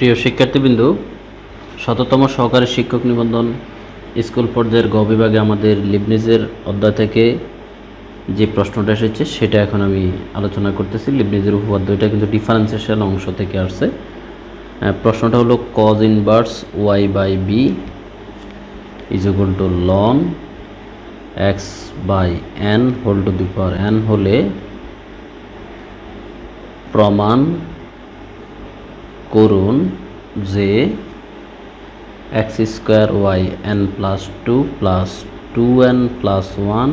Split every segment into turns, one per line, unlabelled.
প্রিয় শিক্ষার্থীবৃন্দ, শততম সহকারী শিক্ষক নিবন্ধন স্কুল পর্যায়ের গ বিভাগে আমাদের লিবনিজের অধ্যায় থেকে যে প্রশ্নটা এসেছে, সেটা এখন আমি আলোচনা করতেছি। লিবনিজের উপপাদ্যটা কিন্তু ডিফারেন্সিয়েশন অংশ থেকে আসছে। প্রশ্নটা হলো cos in inverse Y by B is equal to ln X by N whole to the power N হলে প্রমাণ করুন যে X square Y N plus two plus two N plus one,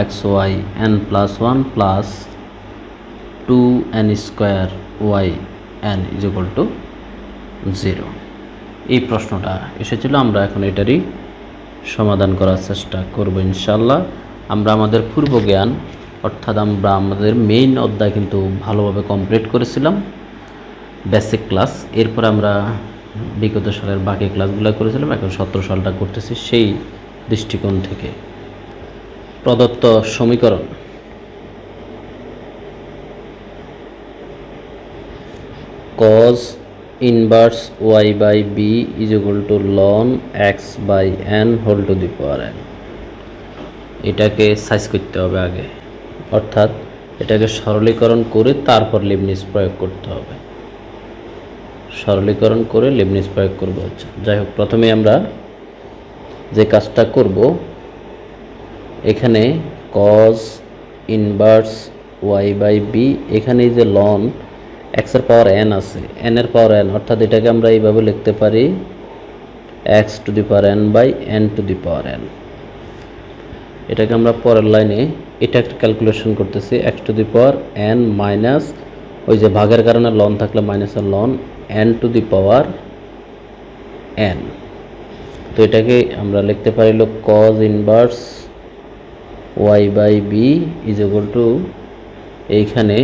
X Y N plus one plus two N square Y N is equal to zero. এই প্রশ্নটা এসেছিল, আমরা এখন এটারই সমাধান করার চেষ্টা করব ইনশাল্লাহ আমরা আমাদের পূর্ব জ্ঞান অর্থাৎ আমরা আমাদের মেইন অধ্যায় কিন্তু ভালোভাবে কমপ্লিট করেছিলাম। বেসিক ক্লাস এরপর আমরা বিগত সালের বাকি ক্লাসগুলো করেছিলাম, এখন সতেরো সালটা করতেছি সেই দৃষ্টিকোণ থেকে। প্রদত্ত সমীকরণ। Cos inverse Y by B is equal to ln x by n whole to the power n এটাকে সাইজ করতে হবে আগে। অর্থাৎ এটাকে সরলীকরণ করে তারপর লিবনিস প্রয়োগ করতে হবে। সরলীকরণ করে লিবনিস প্রয়োগ করব। হচ্ছে যাই হোক, প্রথমে আমরা যে কাজটা করব, এখানে cos inverse Y by B এখানে যে লন এক্সের পাওয়ার এন আছে। এন এর পাওয়ার এন অর্থাৎ এটাকে আমরা এইভাবে লিখতে পারি X to the power N by N to the power N এটাকে আমরা পরের লাইনে, এটা একটা ক্যালকুলেশন করতেছি X to the power N minus ওই যে ভাগের কারণে লন থাকলে মাইনাসের ln N to the power N তো এটাকে আমরা লিখতে পারি হলো cos inverse Y by B is equal to এইখানে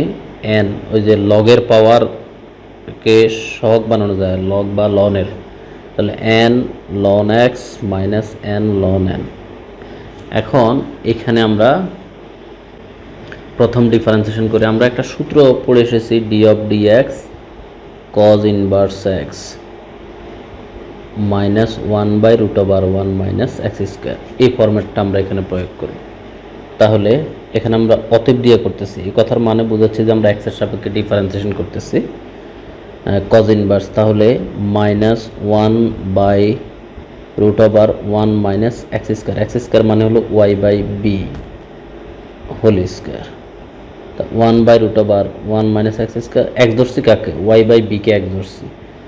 এন ওই যে লগের পাওয়ারকে সহগ বানানো যায় লগ বা লনের তাহলে N ln X minus N ln N এখন এখানে আমরা প্রথম ডিফারেন্সিয়েশন করে আমরা একটা সূত্র পড়ে এসেছি D of D X cos inverse X minus one by root over one minus X square এই ফর্ম্যাটটা আমরা এখানে প্রয়োগ করি তাহলে এখানে আমরা অতএব দিয়ে করতেছি। এই কথার মানে বোঝাচ্ছে যে আমরা এক্সের সাপেক্ষে ডিফারেন্সিয়েশন করতেছি। কজ ইনভার্স তাহলে minus one by root over one minus X square X square মানে হলো Y by B whole square one by root over one minus X square এক ধরছি কাকে? ওয়াই বাই বিকে এক ধরছি।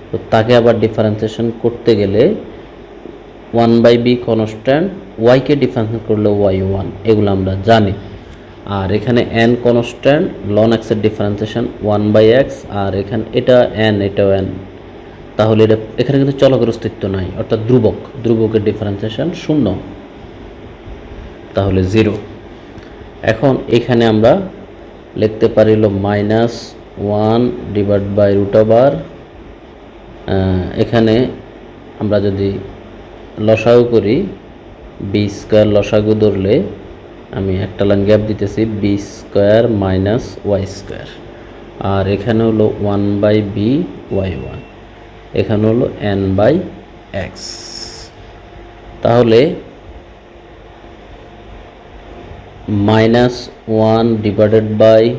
তো তাকে আবার ডিফারেন্সিয়েশন করতে গেলে ওয়ান বাই বি কনস্ট্যান্ট ওয়াইকে ডিফারেন্সিয়েট করলে ওয়াই ওয়ান এগুলো আমরা জানি। আর এখানে এন কনস্ট্যান্ট লন এক্সের ডিফারেন্সিয়েশন ওয়ান বাই এক্স আর এখানে এটা এন এটাও এন তাহলে এটা, এখানে কিন্তু চলকের অস্তিত্ব নাই, অর্থাৎ ধ্রুবক, ধ্রুবকের ডিফারেন্সিয়েশন শূন্য। তাহলে জিরো এখন এখানে আমরা লিখতে পারি minus one divide by root এখানে আমরা যদি লসাগু করি বি স্কোয়ার লসাগু ধরলে আমি একটা লাইন গ্যাপ দিতেছি B square minus Y square আর এখানে হলো one by B Y one এখানে হলো এন বাই এক্স তাহলে minus one divided by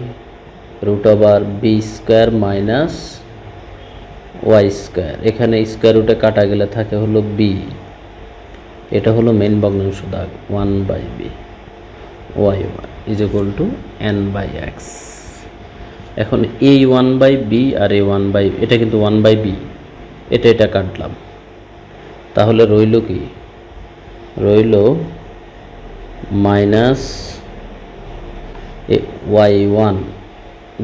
root over B square minus Y square এখানে স্কোয়ার রুটে কাটা গেলে থাকে হলো বি এটা হলো মেন ভগ্নাংশ দাগ one by B Y one is equal to N by X এখন এই ওয়ান বাই বি আর এই ওয়ান বাই এটা কিন্তু ওয়ান বাই বি এটা এটা কাটলাম। তাহলে রইল কি? রইল minus Y one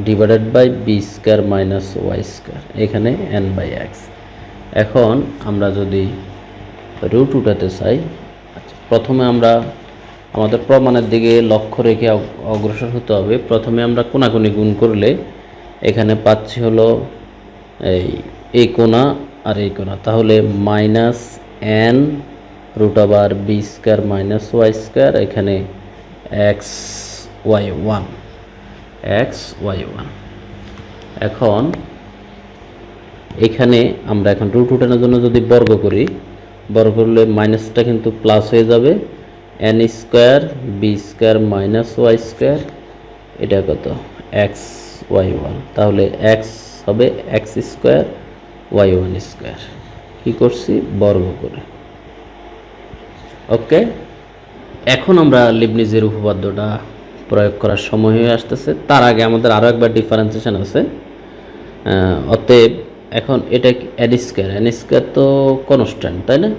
divided by B square minus Y square এখানে এন বাই এক্স এখন আমরা যদি রুট উঠাতে চাই আচ্ছা প্রথমে আমরা আমাদের প্রমাণের দিকে লক্ষ্য রেখে অগ- অগ্রসর হতে হবে। প্রথমে আমরা কোনাকুনি গুণ করলে এখানে পাচ্ছি হলো এই এই কোনা আর এই কোনা। তাহলে minus N root over B square minus Y square এখানে X Y one X Y one এখন এখানে আমরা এখন রুট উঠানোর জন্য যদি বর্গ করি, বর্গ করলে মাইনাসটা কিন্তু প্লাস হয়ে যাবে। N square B square minus Y square এটা কত? এক্স ওয়াই ওয়ান তাহলে এক্স হবে X square Y one square কী করছি? বর্গ করে। ওকে এখন আমরা লিবনিজের উপপাদ্যটা প্রয়োগ করার সময় হয়ে আসতেছে। তার আগে আমাদের আরও একবার ডিফারেন্সিয়েশন আছে। অতএব এখন এটা এন স্কোয়ার এন স্কোয়ার তো কনস্ট্যান্ট তাই না?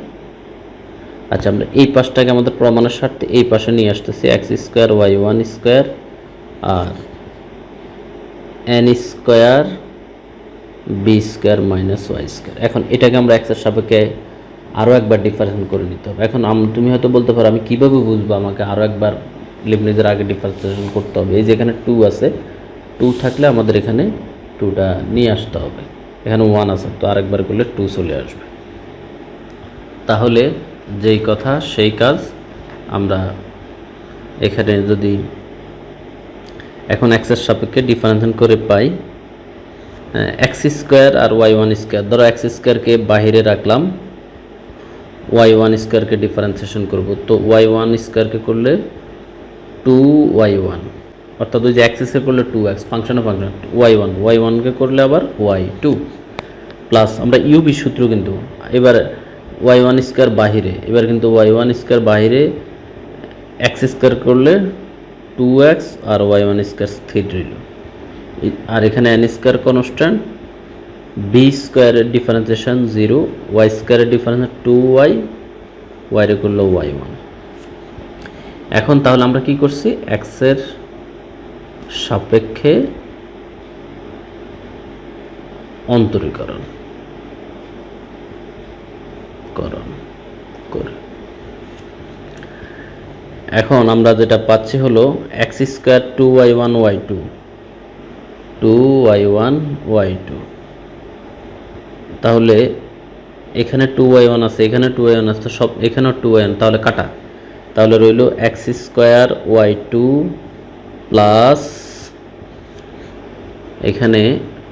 আচ্ছা আমরা এই পাশটাকে আমাদের প্রমাণের স্বার্থে এই পাশে নিয়ে আসতেছি x square y one square আর n square b square minus y square এখন এটাকে আমরা এক্সের সাপেক্ষে আরও একবার ডিফারেন্স করে নিতে হবে। এখন তুমি হয়তো বলতে পারো, আমি কীভাবে বুঝব আমাকে আরও একবার লিবনিজের আগে ডিফারেন্সিয়েশন করতে হবে। এই যে এখানে টু আছে টু থাকলে আমাদের এখানে টুটা নিয়ে আসতে হবে। এখানে ওয়ান আছে, তো আরেকবার করলে টু চলে আসবে। তাহলে যেই কথা, সেই কাজ আমরা এখানে যদি এখন এক্সের সাপেক্ষে ডিফারেন্সিয়েশন করে পাই এক্স স্কোয়ার আর ওয়াই ওয়ান স্কোয়ার ধরো এক্স স্কোয়ারকে বাহিরে রাখলাম ওয়াই ওয়ান স্কোয়ারকে ডিফারেন্সিয়েশন করব। তো ওয়াই ওয়ান স্কোয়ারকে করলে টু ওয়াই ওয়ান অর্থাৎ ওই যে স্কোয়ার করলে টু এক্স ফাংশনে ফাংশন ওয়াই ওয়ান ওয়াই ওয়ানকে করলে আবার ওয়াই টু প্লাস আমরা ইউবি সূত্র কিন্তু এবার ওয়াই ওয়ান স্কোয়ার বাহিরে, এবার কিন্তু ওয়াই ওয়ান স্কোয়ার বাহিরে এক্স স্কোয়ার করলে টু এক্স আর ওয়াই ওয়ান স্কোয়ার স্থির রইল। আর এখানে এন স্কোয়ার কনস্ট্যান্ট বি স্কোয়ারের ডিফারেন্সিয়েশন জিরো ওয়াই স্কোয়ারের ডিফারেন্স টু ওয়াই ওয়াইরে করল ওয়াই ওয়ান এখন তাহলে আমরা কি করছি? এক্সের সাপেক্ষে অন্তরীকরণ। করণ, করে। এখন আমরা যেটা পাচ্ছি হলো x square two y one y two two y one y two তাহলে এখানে টু ওয়াই ওয়ান আছে, এখানে টু ওয়াই ওয়ান আছে সব এখানেও টু ওয়াই ওয়ান তাহলে কাটা। তাহলে রইল x square y two plus এখানে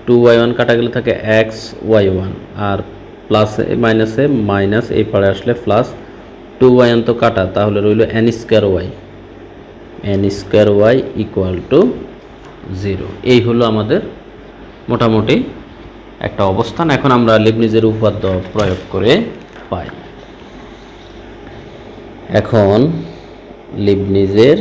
টু ওয়াই ওয়ান কাটা গেলে থাকে এক্স ওয়াই ওয়ান আর প্লাসে মাইনাসে মাইনাস এই পাড়ে আসলে প্লাস টু ওয়াই ওয়ান তো কাটা, তাহলে রইল n square y n square y equal to zero এই হলো আমাদের মোটামুটি একটা অবস্থান। এখন আমরা লিবনিজের উপাদ্য প্রয়োগ করে পাই। এখন লিবনিজের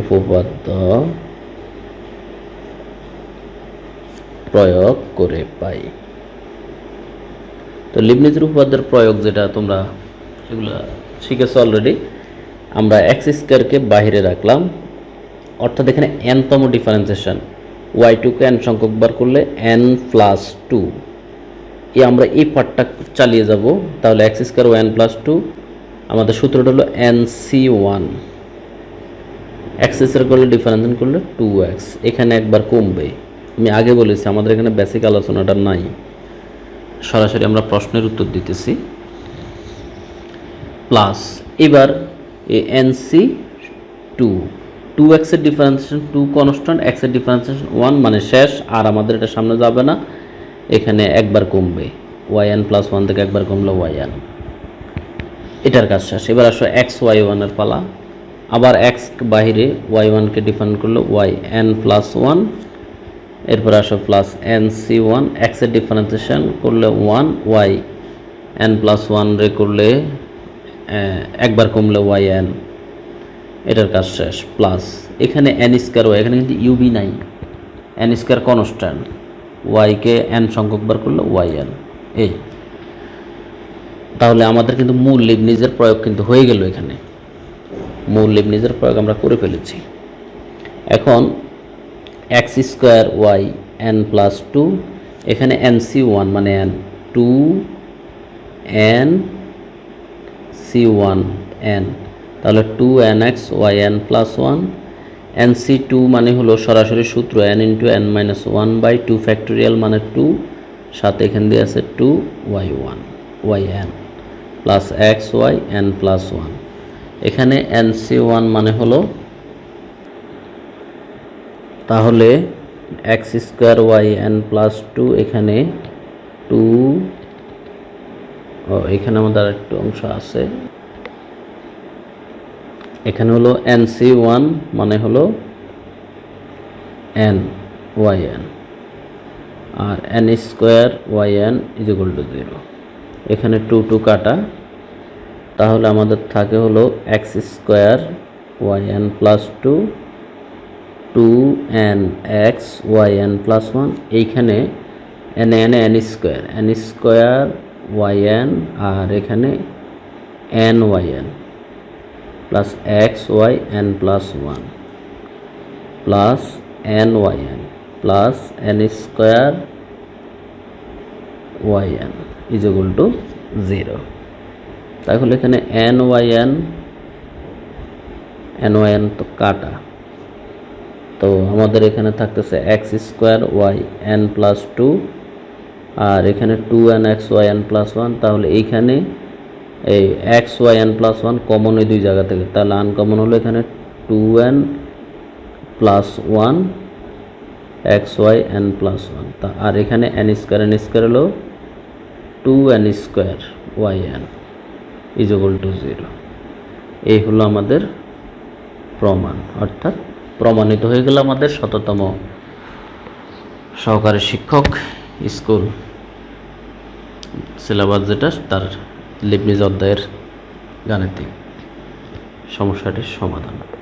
উপপাদ্য প্রয়োগ করে পাই। তো লিবনিজের উপপাদ্যের প্রয়োগ যেটা তোমরা এগুলো শিখেছো অলরেডি আমরা এক্স স্কোয়ারকে বাহিরে রাখলাম। অর্থাৎ এখানে এনতম ডিফারেন্সিয়েশন ওয়াই টুকে এন সংখ্যক বার করলে এন প্লাস টু এই আমরা এই পার্টটা চালিয়ে যাব। তাহলে x square one plus two আমাদের সূত্রটা হলো n C one x square করলে ডিফারেন্সিয়েশন করলে টু এক্স এখানে একবার কমবে। আমি আগে বলেছি, আমাদের এখানে বেসিক আলোচনাটা নাই। সরাসরি আমরা প্রশ্নের উত্তর দিতেছি। প্লাস এবার এন সি টু টু এক্সের ডিফারেন্সিয়েশন টু কনস্ট্যান্ট এক্সের ডিফারেন্সিয়েশন ওয়ান মানে শেষ, আর আমাদের এটা সামনে যাবে না। এখানে একবার কমবে। ওয়াই এন প্লাস ওয়ান থেকে একবার কমলো ওয়াই এন এটার কাজ শেষ। এবার আসো এক্স ওয়াই ওয়ানের পালা। আবার এক্স বাহিরে ওয়াই ওয়ানকে ডিফাইন করল ওয়াই এন প্লাস ওয়ান এরপর আসো প্লাস এন সি ওয়ান এক্সের ডিফারেন্সিয়েশন করলে one y n plus one রে করলে একবার কমলে ওয়াই এন এটার কাজ শেষ। প্লাস এখানে এন স্কোয়ার ওয়াই এখানে কিন্তু ইউবি নাই। এন স্কোয়ার কনস্ট্যান্ট ওয়াইকে এন সংখ্যক বার করলে ওয়াই এন এই। তাহলে আমাদের কিন্তু মূল লিবনিজের প্রয়োগ কিন্তু হয়ে গেল এখানে। মূল লিবনিজের প্রয়োগ আমরা করে ফেলেছি। এখন x square y n plus two এখানে এন সি ওয়ান মানে n two n C one n তাহলে two n x y n plus one n C two মানে হলো সরাসরি সূত্র, n into n minus one by two factorial মানে two, সাথে এখান দিয়ে আছে two y one, y n, plus x y n plus one. এখানে এন সি ওয়ান মানে হলো, তাহলে x square y n plus two এখানে টু, ও এখানে আমাদের একটু অংশ আছে। এখানে হলো এন সি ওয়ান মানে হলো n, y n. R n square, y n is equal to zero এখানে টু টু কাটা, তাহলে আমাদের থাকে হলো x square, y n plus two two n x, y n plus one এইখানে n n n square n square, y n, আর এখানে n, y n. Plus x y n plus one plus n y n plus n square y n is equal to zero তাহলে এখানে n y n n y n তো কাটা। তো আমাদের এখানে থাকতেছে x square y n plus two আর এখানে two n x y n plus one তাহলে এইখানে এই x y n plus one common এই দুই জায়গা থেকে। তাহলে আনকমন হলো এখানে two n plus one x y n plus one তা আর এখানে এন স্কোয়ার এন স্কোয়ার হলো two n square y n is equal two zero এই হলো আমাদের প্রমাণ। অর্থাৎ প্রমাণিত হয়ে গেল আমাদের শততম সহকারী শিক্ষক স্কুল। সিলেবাস যেটা, তার লিপনিজ অধ্যায়ের গাণিতিক সমস্যাটির সমাধান।